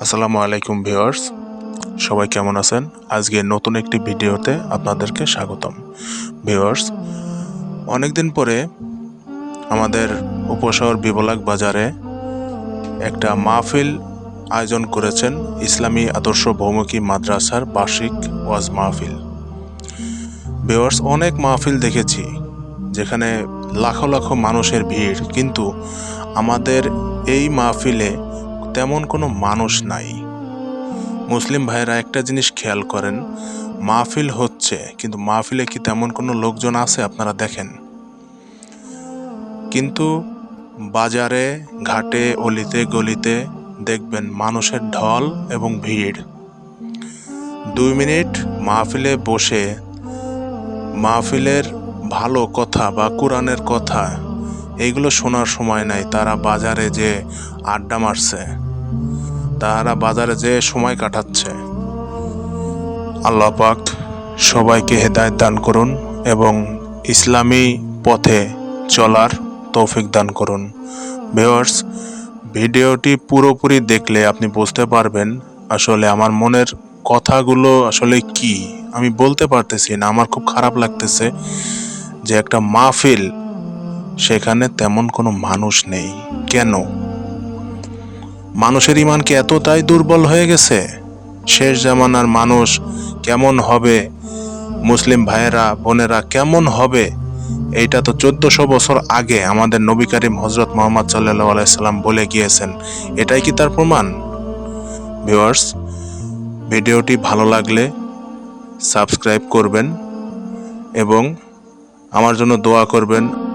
আসসালামু আলাইকুম ভিউয়ার্স। সবাই কেমন আছেন? আজকে নতুন একটি ভিডিওতে আপনাদেরকে স্বাগতম। ভিউয়ার্স, অনেকদিন পরে আমাদের উপশহর বিবলাক বাজারে একটা মাহফিল আয়োজন করেছেন ইসলামী আদর্শ বহুমুখী মাদ্রাসার বার্ষিক ওয়াজ মাহফিল। ভিউয়ার্স, অনেক মাহফিল দেখেছি যেখানে লাখো লাখো মানুষের ভিড়, কিন্তু আমাদের এই মাহফিলে তেমন কোনো মানুষ নাই। মুসলিম ভাইয়েরা একটা জিনিস খেয়াল করেন, মাহফিল হচ্ছে, কিন্তু মাহফিলে কি তেমন কোনো লোকজন আছে আপনারা দেখেন? কিন্তু বাজারে, ঘাটে, অলিতে, গলিতে দেখবেন মানুষের ঢল এবং ভিড়। দুই মিনিট মাহফিলে বসে মাহফিলের ভালো কথা বা কোরআনের কথা এইগুলো শোনার সময় নাই। তারা বাজারে যে আড্ডা মারছে। তারা বাজারে যে সময় কাটাচ্ছে। আল্লাহ পাক সবাইকে হেদায়ত দান করুন এবং ইসলামী পথে চলার তৌফিক দান করুন। ভিউয়ার্স, ভিডিওটি পুরোপুরি দেখলে আপনি বুঝতে পারবেন আসলে আমার মনের কথাগুলো আসলে কি। আমি বলতে পারতেছি না, আমার খুব খারাপ লাগতেছে যে একটা মাহফিল সেখানে তেমন কোনো মানুষ নেই। কেন? মানুষের ইমান কি এতটাই দুর্বল হয়ে গেছে? শেষ জামানার মানুষ কেমন হবে? মুসলিম ভাইয়েরা, বোনেরা কেমন হবে? এইটা তো চোদ্দশো বছর আগে আমাদের নবী করিম হজরত মোহাম্মদ সাল্লাহ আলাইসাল্লাম বলে গিয়েছেন। এটাই কি তার প্রমাণ? ভিউয়ার্স, ভিডিওটি ভালো লাগলে সাবস্ক্রাইব করবেন এবং আমার জন্য দোয়া করবেন।